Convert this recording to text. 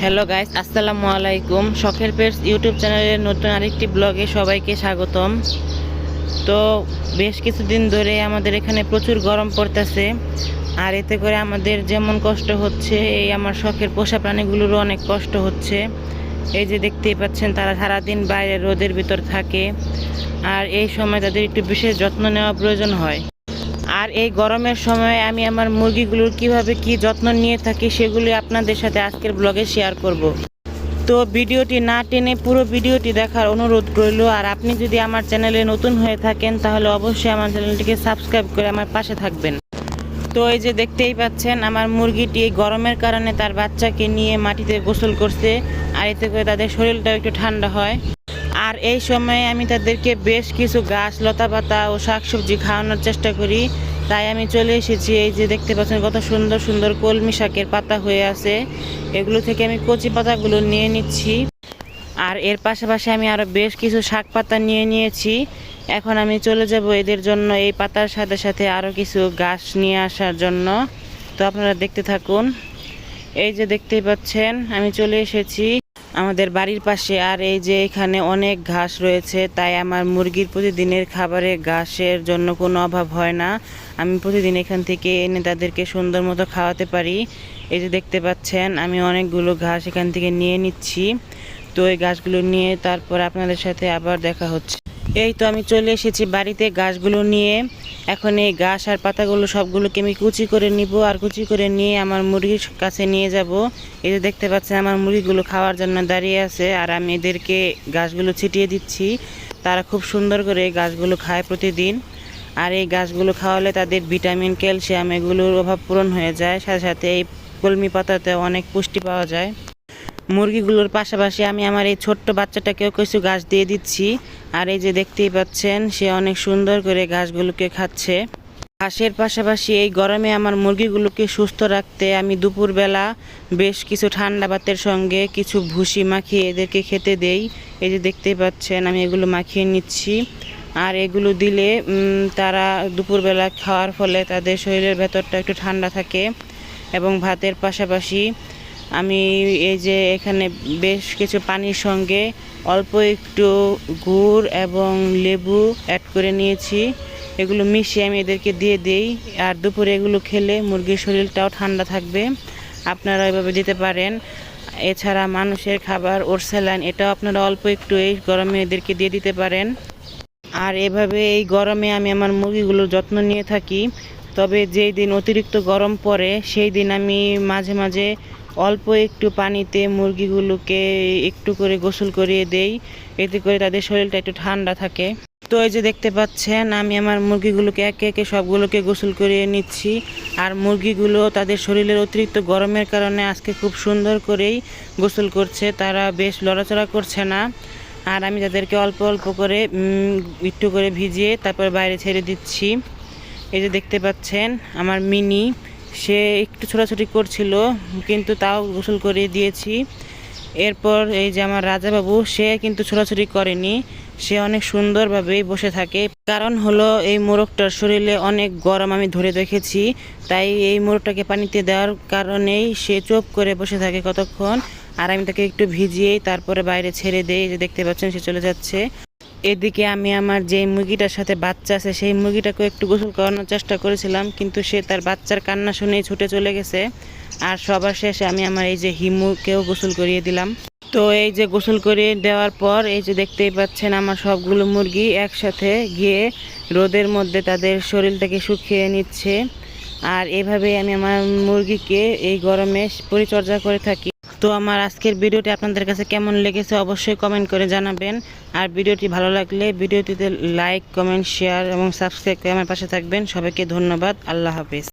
Hello guys আসসালামু আলাইকুম শখের পেটস ইউটিউব চ্যানেলের নতুন আরেকটি ব্লগে সবাইকে স্বাগতম। তো বেশ কিছুদিন ধরে আমাদের এখানে প্রচুর গরম পড়তেছে। আর এতে করে আমাদের যেমন কষ্ট হচ্ছে, এই আমার শখের পোষা প্রাণীগুলোরও অনেক কষ্ট হচ্ছে। এই যে দেখতেই পাচ্ছেন, তারা সারাদিন বাইরে রোদের ভিতর থাকে। আর এই সময় তাদের একটু বিশেষ যত্ন নেওয়া প্রয়োজন হয়। আর এই গরমের সময় আমি আমার মুরগিগুলোর কীভাবে কি যত্ন নিয়ে থাকি সেগুলি আপনাদের সাথে আজকের ব্লগে শেয়ার করব। তো ভিডিওটি না টেনে পুরো ভিডিওটি দেখার অনুরোধ রইল, আর আপনি যদি আমার চ্যানেলে নতুন হয়ে থাকেন, তাহলে অবশ্যই আমার চ্যানেলটিকে সাবস্ক্রাইব করে আমার পাশে থাকবেন। তো এই যে দেখতেই পাচ্ছেন, আমার মুরগিটি এই গরমের কারণে তার বাচ্চাকে নিয়ে মাটিতে গোসল করছে, আর এতে করে তাদের শরীরটাও একটু ঠান্ডা হয়। আর এই সময়ে আমি তাদেরকে বেশ কিছু গাছ লতা পাতা ও শাকসবজি খাওয়ানোর চেষ্টা করি তাই আমি চলে এসেছি, এই যে দেখতে পাচ্ছেন কত সুন্দর সুন্দর কলমি শাকের পাতা হয়ে আছে। এগুলো থেকে আমি কচি পাতাগুলো নিয়ে নিচ্ছি। আর এর পাশাপাশি আমি আরও বেশ কিছু শাক পাতা নিয়ে নিয়েছি। এখন আমি চলে যাব এদের জন্য এই পাতার সাথে সাথে আরও কিছু গাছ নিয়ে আসার জন্য। তো আপনারা দেখতে থাকুন। এই যে দেখতেই পাচ্ছেন, আমি চলে এসেছি। আমাদের বাড়ির পাশে আর এই যে এখানে অনেক ঘাস রয়েছে, তাই আমার মুরগির প্রতিদিনের খাবারে ঘাসের জন্য কোনো অভাব হয় না। আমি প্রতিদিন এখান থেকে এনে তাদেরকে সুন্দর মতো খাওয়াতে পারি। এই যে দেখতে পাচ্ছেন, আমি অনেকগুলো ঘাস এখান থেকে নিয়ে নিচ্ছি। তো এই ঘাসগুলো নিয়ে তারপর আপনাদের সাথে আবার দেখা হচ্ছে। এই তো আমি চলে এসেছি বাড়িতে গাছগুলো নিয়ে। এখন এই গাছ আর পাতাগুলো সবগুলোকে আমি কুচি করে নিব আর কুচি করে নিয়ে আমার মুরগির কাছে নিয়ে যাব। এই যে দেখতে পাচ্ছেন আমার মুরগিগুলো খাওয়ার জন্য দাঁড়িয়ে আছে আর আমি এদেরকে গাছগুলো ছিটিয়ে দিচ্ছি। তারা খুব সুন্দর করে এই গাছগুলো খায় প্রতিদিন। আর এই গাছগুলো খাওয়ালে তাদের ভিটামিন, ক্যালসিয়াম এগুলোর অভাব পূরণ হয়ে যায়। সাথে সাথে এই কলমি পাতাতে অনেক পুষ্টি পাওয়া যায়। মুরগিগুলোর পাশাপাশি আমি আমার এই ছোট্ট বাচ্চাটাকেও কিছু গাছ দিয়ে দিচ্ছি। আর এই যে দেখতেই পাচ্ছেন, সে অনেক সুন্দর করে ঘাসগুলোকে খাচ্ছে। ঘাসের পাশাপাশি এই গরমে আমার মুরগিগুলোকে সুস্থ রাখতে আমি দুপুরবেলা বেশ কিছু ঠান্ডা ভাতের সঙ্গে কিছু ভুসি মাখিয়ে এদেরকে খেতে দেই। এই যে দেখতেই পাচ্ছেন, আমি এগুলো মাখিয়ে নিচ্ছি। আর এগুলো দিলে তারা দুপুরবেলা খাওয়ার ফলে তাদের শরীরের ভেতরটা একটু ঠান্ডা থাকে। এবং ভাতের পাশাপাশি আমি এই যে এখানে বেশ কিছু পানির সঙ্গে অল্প একটু গুড় এবং লেবু অ্যাড করে নিয়েছি। এগুলো মিশিয়ে আমি এদেরকে দিয়ে দেই। আর দুপুরে এগুলো খেলে মুরগির শরীরটাও ঠান্ডা থাকবে। আপনারা এভাবে দিতে পারেন। এছাড়া মানুষের খাবার ওরসেলান এটাও আপনারা অল্প একটু এই গরমে এদেরকে দিয়ে দিতে পারেন। আর এভাবে এই গরমে আমি আমার মুরগিগুলোর যত্ন নিয়ে থাকি। তবে যেই দিন অতিরিক্ত গরম পড়ে, সেই দিন আমি মাঝে মাঝে অল্প একটু পানিতে মুরগিগুলোকে একটু করে গোসল করিয়ে দেই। এতে করে তাদের শরীরটা একটু ঠান্ডা থাকে। তো এই যে দেখতে পাচ্ছেন, আমি আমার মুরগিগুলোকে একে একে সবগুলোকে গোসল করিয়ে নিচ্ছি। আর মুরগিগুলো তাদের শরীরের অতিরিক্ত গরমের কারণে আজকে খুব সুন্দর করেই গোসল করছে। তারা বেশ লড়াচড়া করছে না। আর আমি তাদেরকে অল্প অল্প করে একটু করে ভিজিয়ে তারপর বাইরে ছেড়ে দিচ্ছি। এই যে দেখতে পাচ্ছেন, আমার মিনি। সে একটু ছোটাছুটি করছিল, কিন্তু তাও গোসল করে দিয়েছি। এরপর এই যে আমার রাজাবাবু, সে কিন্তু ছোটাছুটি করেনি। সে অনেক সুন্দরভাবেই বসে থাকে। কারণ হলো, এই মোরগটার শরীরে অনেক গরম আমি ধরে রেখেছি তাই এই মোরগটাকে পানিতে দেওয়ার কারণেই সে চোপ করে বসে থাকে কতক্ষণ। আর আমি তাকে একটু ভিজিয়েই তারপরে বাইরে ছেড়ে দেই। যে দেখতে পাচ্ছেন, সে চলে যাচ্ছে। এদিকে আমি আমার যে মুরগিটার সাথে বাচ্চা আছে, সেই মুরগিটাকে একটু গোসল করানোর চেষ্টা করেছিলাম, কিন্তু সে তার বাচ্চার কান্না শুনেই ছুটে চলে গেছে। আর সবার শেষে আমি আমার এই যে হিমুকেও গোসল করিয়ে দিলাম। তো এই যে গোসল করিয়ে দেওয়ার পর, এই যে দেখতেই পাচ্ছেন আমার সবগুলো মুরগি একসাথে গিয়ে রোদের মধ্যে তাদের শরীরটাকে শুকিয়ে নিচ্ছে। আর এভাবেই আমি আমার মুরগিকে এই গরমে পরিচর্যা করে থাকি। তো আমার আজকের ভিডিওটি আপনাদের কাছে কেমন লেগেছে অবশ্যই কমেন্ট করে জানাবেন। আর ভিডিওটি ভালো লাগলে ভিডিওটিতে লাইক কমেন্ট শেয়ার এবং সাবস্ক্রাইব করে আমার পাশে থাকবেন। সবাইকে ধন্যবাদ। আল্লাহ হাফিজ।